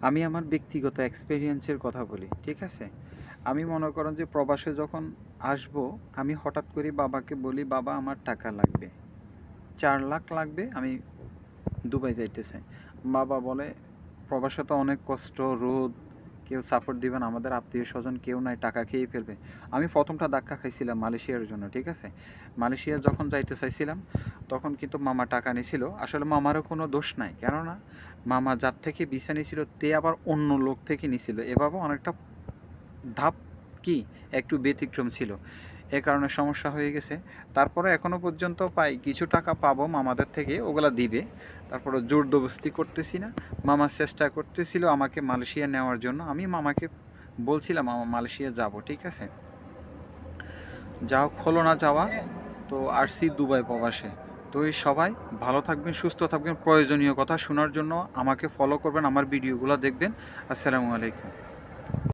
আমি আমার ব্যক্তিগত এক্সপেরিয়েন্সের কথা বলি, ঠিক আছে? আমি মনে করেন যে প্রবাসে যখন আসব, আমি হঠাৎ করে বাবাকে বলি, বাবা, আমার টাকা লাগবে। চার লাখ লাগবে, আমি দুবাই যাইতে চাই বাবা বলে, প্রবাসে তো অনেক কষ্ট, রোদ, কেউ সাপোর্ট দিবেন আমাদের আত্মীয় স্বজন কেউ নাই, টাকা খেয়ে ফেলবে। আমি প্রথমটা ধাক্কা খাইছিলাম মালয়েশিয়ার জন্য, ঠিক আছে? মালয়েশিয়া যখন যাইতে চাইছিলাম তখন কিন্তু মামা টাকা নিয়েছিল আসলে মামারও কোনো দোষ নাই, কেননা মামা যার থেকে বিছা নিয়েছিল তে আবার অন্য লোক থেকে নিছিল। এভাবে অনেকটা ধাপ কি একটু ব্যতিক্রম ছিল। এ কারণে সমস্যা হয়ে গেছে। তারপরে এখনও পর্যন্ত পাই, কিছু টাকা পাবো মামাদের থেকে, ওগুলা দিবে। তারপরে জোর দবস্তি করতেছি না। মামা চেষ্টা করতেছিল আমাকে মালয়েশিয়া নেওয়ার জন্য। আমি মামাকে বলছিলাম, মামা, মালয়েশিয়া যাব, ঠিক আছে? যা হোক না যাওয়া, তো আসছি দুবাই প্রবাসে। তো এই সবাই ভালো থাকবেন, সুস্থ থাকবেন। প্রয়োজনীয় কথা শোনার জন্য আমাকে ফলো করবেন, আমার ভিডিওগুলো দেখবেন। আসসালামু আলাইকুম।